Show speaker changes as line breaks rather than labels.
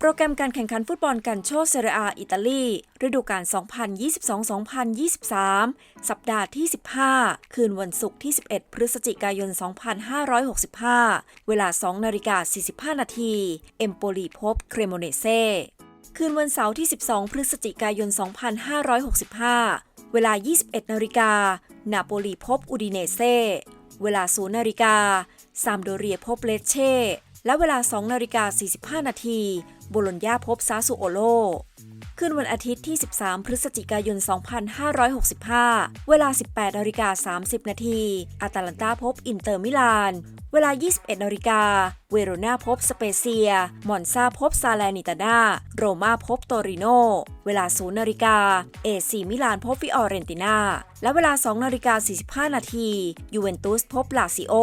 โปรแกรมการแข่งขันฟุตบอลกันโชเซเรอาอิตาลี ฤดูกาล 2022-2023 สัปดาห์ที่ 15 คืนวันศุกร์ที่ 11 พฤศจิกายน 2565 เวลา 2 นาฬิกา 45 นาที เอมโปลีพบเครโมเนเซคืนวันเสาร์ที่ 12 พฤศจิกายน 2565 เวลา 21 นาฬิกา นาโปลีพบอูดิเนเซเวลา 0 นาฬิกาซามโดเรียพบเลเช่ และเวลา 2 นาฬิกา 45 นาทีโบโลญญาพบซาสุโอโลคืนวันอาทิตย์ที่ 13 พฤศจิกายน 2565 เวลา 18นาฬิกา30 นาทีอาตาลันตาพบอินเตอร์มิลาน เวลา 21นาฬิกา เวโรนาพบสเปเซีย มอนซาพบซาแลนิตาดา โรมาพบโตริโน เวลา 0นาฬิกา เอซีมิลานพบฟิออเรนตินา และเวลา 2 นาฬิกา 45 นาที ยูเวนตุสพบลาซิโอ